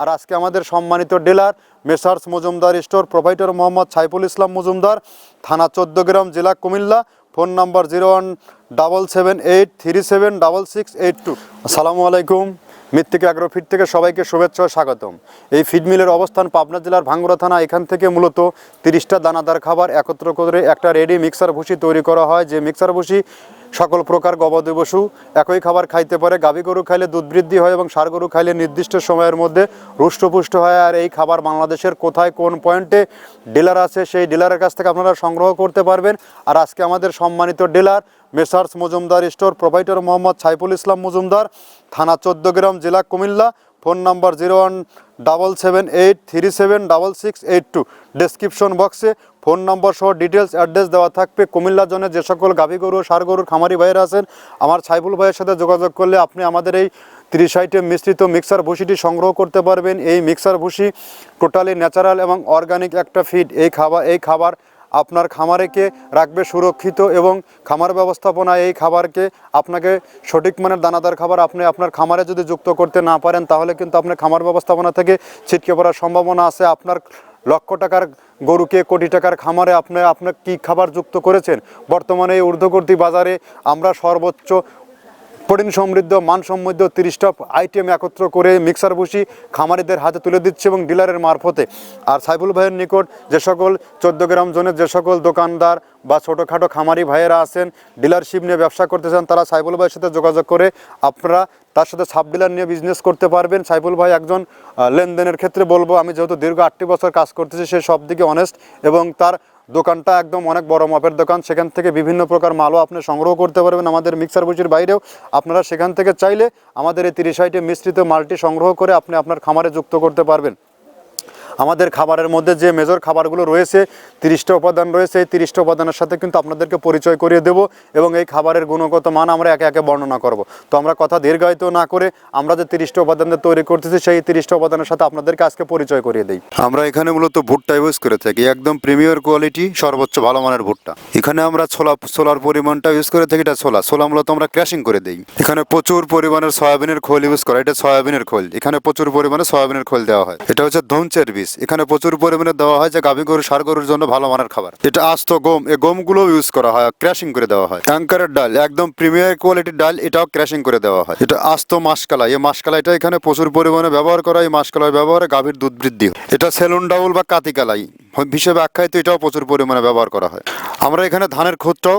আর আজকে আমাদের সম্মানিত dealer, messrs Majumder store provider Mohammad Saiful Islam Majumder, থানা চোদ্দগ্রাম জেলা Comilla, phone number zero one double seven eight three seven double six eight two. আসসালামু আলাইকুম, মৃত্তিকা ফিড থেকে সবাইকে শুভেচ্ছা স্বাগতম। এই ফিড মিলের অবস্থান পাবনা জেলার ভাঙ্গুড়া থানা, এখান থেকে মূলত তিরিশটা দানাদার খাবার একত্র করে একটা রেডি মিক্সার ভুসি তৈরি করা হয়। যে মিক্সার ভুসি সকল প্রকার গবাদি পশু একই খাবার খাইতে পারে। গাভী গরু খাইলে দুধ বৃদ্ধি হয় এবং সার গরু খাইলে নির্দিষ্ট সময়ের মধ্যে রুষ্টপুষ্ট হয়। আর এই খাবার বাংলাদেশের কোথায় কোন পয়েন্টে ডিলার আছে সেই ডিলারের কাছ থেকে আপনারা সংগ্রহ করতে পারবেন। আর আজকে আমাদের সম্মানিত dealer, messrs Majumder store provider Mohammad Saiful Islam Majumder, থানা চোদ্দগ্রাম জেলা Comilla. Phone number zero one double seven eight three seven double six eight two. Description বক্সে ফোন নম্বর সহ ডিটেলস অ্যাড্রেস দেওয়া থাকবে। কুমিল্লা জোনে যে সকল গাভী গরু সার গরুর খামারি ভাইয়েরা আছেন, আমার সাইফুল ভাইয়ের সাথে যোগাযোগ করলে আপনি আমাদের এই ত্রিশ আইটেম মিশ্রিত মিক্সার ভুসিটি সংগ্রহ করতে পারবেন। এই মিক্সার ভুসি টোটালি ন্যাচারাল এবং অর্গানিক একটা ফিড এই খাবার এই খাবার আপনার খামারেকে রাখবে সুরক্ষিত এবং খামার ব্যবস্থাপনা এই খাবারকে আপনাকে সঠিক মানের দানাদার খাবার আপনি আপনার খামারে যদি যুক্ত করতে না পারেন, তাহলে কিন্তু আপনার খামার ব্যবস্থাপনা থেকে ছিটকে পড়ার সম্ভাবনা আছে। আপনার লক্ষ টাকার গরুকে কোটি টাকার খামারে আপনি আপনার কী খাবার যুক্ত করেছেন? বর্তমানে এই ঊর্ধ্বগর্তী বাজারে আমরা সর্বোচ্চ প্রোটিন সমৃদ্ধ মান সমৃদ্ধ তিরিশটা আইটেম একত্র করে মিক্সার বসি খামারিদের হাতে তুলে দিচ্ছে এবং ডিলারের মারফতে। আর সাইফুল ভাইয়ের নিকট যে সকল চোদ্দ গ্রাম জনের যে সকল দোকানদার বা ছোটোখাটো খামারি ভাইয়েরা আছেন, ডিলারশিপ নিয়ে ব্যবসা করতে চান, তারা সাইফুল ভাইয়ের সাথে যোগাযোগ করে আপনারা তার সাথে সাব ডিলার নিয়ে বিজনেস করতে পারবেন। সাইফুল ভাই একজন লেনদেনের ক্ষেত্রে বলব, আমি যেহেতু দীর্ঘ আটটি বছর কাজ করতেছি, সে সব দিকে অনেস্ট এবং তার দোকানটা একদম অনেক বড় মাপের দোকান। সেখান থেকে বিভিন্ন প্রকার মালও আপনি সংগ্রহ করতে পারবেন আমাদের মিক্সার বুচির বাইরেও। আপনারা সেখান থেকে চাইলে আমাদের এই তিরিশ মিশ্রিত মালটি সংগ্রহ করে আপনি আপনার খামারে যুক্ত করতে পারবেন। আমাদের খাবারের মধ্যে যে মেজর খাবারগুলো রয়েছে, তিরিশটা উপাদান রয়েছে, এই তিরিশটা উপাদানের সাথে কিন্তু আপনাদেরকে পরিচয় করিয়ে দেব এবং এই খাবারের গুণগত মান আমরা একে একে বর্ণনা করব। তো আমরা কথা দীর্ঘায়িত না করে আমরা যে তিরিশটা উপাদান দিয়ে তৈরি করতেছি, সেই তিরিশটা উপাদানের সাথে আপনাদেরকে আজকে পরিচয় করিয়ে দিই। আমরা এখানে মূলত ভুট্টা ইউজ করে থাকি, একদম প্রিমিয়ার কোয়ালিটি সর্বোচ্চ ভালো মানের ভুট্টা। এখানে আমরা ছোলা, ছোলার পরিমাণটা ইউজ করে থাকি, এটা ছোলা। ছোলা মূলত আমরা ক্র্যাশিং করে দিই। এখানে প্রচুর পরিমাণের সয়াবিনের খোল ইউজ করা এটা সয়াবিনের খোল। এখানে প্রচুর পরিমাণে সয়াবিনের খোল দেওয়া হয়। এটা হচ্ছে ধনচের বীজ। এখানে প্রচুর পরিমাণে দেওয়া হয় যে গাভী গরু, সার গরুর জন্য ভালো মানের খাবার। এটা আস্ত গম এই গমগুলো ইউজ করা হয় ক্র্যাশিং করে দেওয়া হয়। অ্যাঙ্কারের ডাল, একদম প্রিমিয়ার কোয়ালিটির ডাল, এটাও ক্র্যাশিং করে দেওয়া হয়। এটা আস্ত মাসকালা, এই মাসকালাইটা এখানে প্রচুর পরিমাণে ব্যবহার করা এই মাসকালাই ব্যবহারে গাভীর দুধ বৃদ্ধি হয়। এটা সেলুন ডাউল বা কাতিকালাই হিসেবে আখ্যায়িত, এটাও প্রচুর পরিমাণে ব্যবহার করা হয়। আমরা এখানে ধানের খোঁজটাও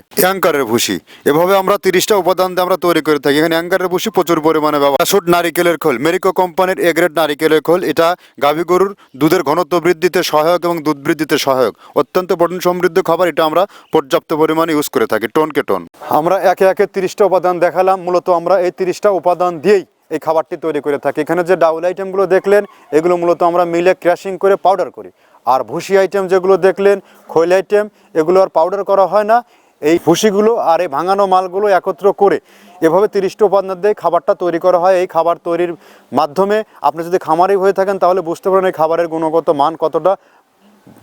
অ্যাঙ্কারের ভুসি এভাবে আমরা তিরিশটা উপাদান দিয়ে আমরা তৈরি করে থাকি। এখানে অ্যাঙ্কারের ভুসি প্রচুর পরিমাণে ব্যবহার। শুট নারিকেলের খোল। মেরিকো কোম্পানির এ গ্রেড নারিকেলের খোল। এটা গাভী গরুর দুধের ঘনত্ব বৃদ্ধিতে সহায়ক এবং দুধ বৃদ্ধিতে সহায়ক। অত্যন্ত প্রোটিন সমৃদ্ধ খাবার। এটা আমরা পর্যাপ্ত পরিমাণে ইউজ করে থাকি টোনকে টোন। আমরা একে একে তিরিশটা উপাদান দেখালাম। মূলত আমরা এই তিরিশটা উপাদান দিয়েই এই খাবারটি তৈরি করে থাকি। এখানে যে ডাউল আইটেমগুলো দেখলেন, এগুলো মূলত আমরা মিলে ক্র্যাশিং করে পাউডার করি। আর ভুসি আইটেম যেগুলো দেখলেন, খৈল আইটেম এগুলো আর পাউডার করা হয় না। এই ভুসিগুলো আর এই ভাঙানো মালগুলো একত্র করে এভাবে তিরিশটা উপাদান দিয়ে খাবারটা তৈরি করা হয়। এই খাবার তৈরির মাধ্যমে আপনি যদি খামারি হয়ে থাকেন তাহলে বুঝতে পারেন এই খাবারের গুণগত মান কতটা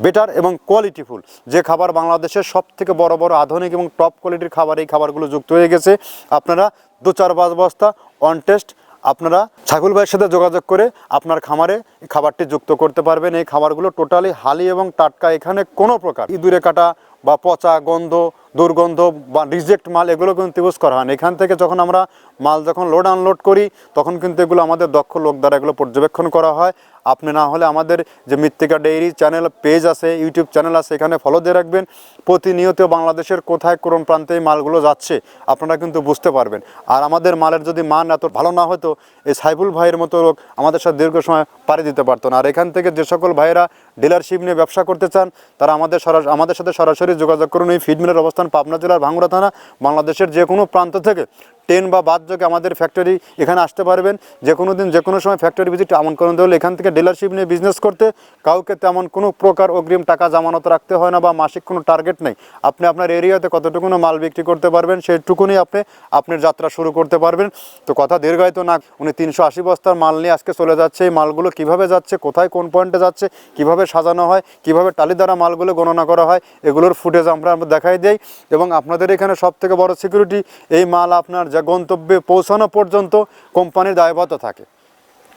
বেটার এবং কোয়ালিটিফুল যে খাবার বাংলাদেশের সব থেকে বড় বড় আধুনিক এবং টপ কোয়ালিটির খাবার, এই খাবারগুলো যুক্ত হয়ে গেছে। আপনারা দু চার পাঁচ বস্তা অন টেস্ট আপনারা ছাগল ভাইয়ের সাথে যোগাযোগ করে আপনার খামারে খাবারটি যুক্ত করতে পারবেন। এই খাবারগুলো টোটালি হালি এবং টাটকা, এখানে কোনো প্রকার ইঁদুরে কাটা বা পচা গন্ধ দুর্গন্ধ বা রিজেক্ট মাল, এগুলো কিন্তু ইউজ করা হয় না। এখান থেকে যখন আমরা মাল যখন লোড আনলোড করি, তখন কিন্তু এগুলো আমাদের দক্ষ লোক দ্বারা এগুলো পর্যবেক্ষণ করা হয়। আপনি না হলে আমাদের যে মৃত্তিকা ডেইরি চ্যানেল পেজ আছে ইউটিউব চ্যানেল আছে, এখানে ফলো দিয়ে রাখবেন। প্রতিনিয়ত বাংলাদেশের কোথায় কোন প্রান্তে মালগুলো যাচ্ছে, আপনারা কিন্তু বুঝতে পারবেন। আর আমাদের মালের যদি মান এত ভালো না হতো, এই সাইফুল ভাইয়ের মতো লোক আমাদের সাথে দীর্ঘ সময় পাড়ি দিতে পারতো না। আর এখান থেকে যে সকল ভাইয়েরা ডিলারশিপ নিয়ে ব্যবসা করতে চান, তারা আমাদের সরাসরি আমাদের সাথে সরাসরি যোগাযোগ করুন। এই ফিডমিলের অবস্থান পাবনা জেলার ভাঙ্গুরা থানা বাংলাদেশের যে কোনো প্রান্ত থেকে ট্রেন বা বাদ যোগে আমাদের ফ্যাক্টরি এখানে আসতে পারবেন। যে কোনো দিন যে কোনো সময় ফ্যাক্টরি ভিজিট আমন্ত্রণ দেওয়া এখান থেকে ডিলারশিপ নিয়ে বিজনেস করতে কাউকে তেমন কোনো প্রকার অগ্রিম টাকা জামানত রাখতে হয় না বা মাসিক কোনো টার্গেট নেই। আপনি আপনার এরিয়াতে কতটুকুনো মাল বিক্রি করতে পারবেন, সেইটুকুনি আপনি আপনার যাত্রা শুরু করতে পারবেন। তো কথা দীর্ঘায়িত না, উনি তিনশো আশি বস্তার মাল নিয়ে আজকে চলে যাচ্ছে। এই মালগুলো কীভাবে যাচ্ছে, কোথায় কোন পয়েন্টে যাচ্ছে, কীভাবে সাজানো হয়, কীভাবে টালি দ্বারা মালগুলো গণনা করা হয়, এগুলোর ফুটেজ আমরা দেখাই দেই। এবং আপনাদের এখানে সব থেকে বড় সিকিউরিটি এই মাল আপনার যা গন্তব্যে পৌঁছানো পর্যন্ত কোম্পানির দায়বদ্ধ থাকে।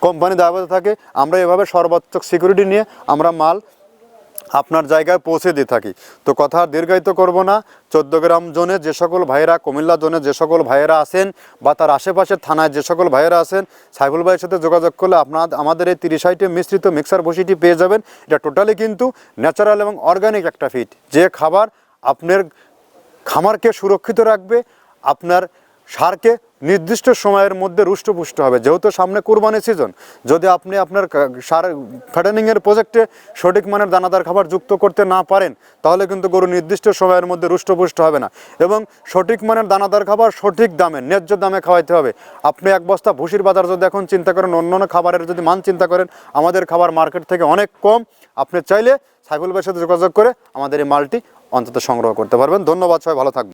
কোম্পানি দায়বদ্ধ থাকে, আমরা এভাবে সর্বাত্মক সিকিউরিটি নিয়ে আমরা মাল আপনার জায়গায় পৌঁছে দিয়ে থাকি। তো কথা দীর্ঘায়িত করব না। চোদ্দ গ্রাম জোনে যে সকল ভাইয়েরা, কুমিল্লা জোনে যে সকল ভাইয়েরা আছেন বা তার আশেপাশের থানায় যে সকল ভাইয়েরা আছেন, সাইফুল ভাইয়ের সাথে যোগাযোগ করলে আপনার, আমাদের এই তিরিশ আইটে মিশ্রিত মিক্সার বসিটি পেয়ে যাবেন। এটা টোটালি কিন্তু ন্যাচারাল এবং অর্গানিক একটা ফিড যে খাবার আপনার খামারকে সুরক্ষিত রাখবে, আপনার সারকে নির্দিষ্ট সময়ের মধ্যে রুষ্টপুষ্ট হবে। যেহেতু সামনে কোরবানি সিজন যদি আপনি আপনার সার ফ্যাটেনিংয়ের প্রজেক্টে সঠিক মানের দানাদার খাবার যুক্ত করতে না পারেন, তাহলে কিন্তু গরু নির্দিষ্ট সময়ের মধ্যে রুষ্টপুষ্ট হবে না। এবং সঠিক মানের দানাদার খাবার সঠিক দামে, ন্যায্য দামে খাওয়াইতে হবে। আপনি এক বস্তা ভুসির বাজার যদি এখন চিন্তা করেন অন্য অন্য খাবারের যদি মান চিন্তা করেন, আমাদের খাবার মার্কেট থেকে অনেক কম। আপনি চাইলে সাইফুল ভাইয়ের সাথে যোগাযোগ করে আমাদের এই মালটি অন্তত সংগ্রহ করতে পারবেন। ধন্যবাদ সবাই, ভালো থাকবেন।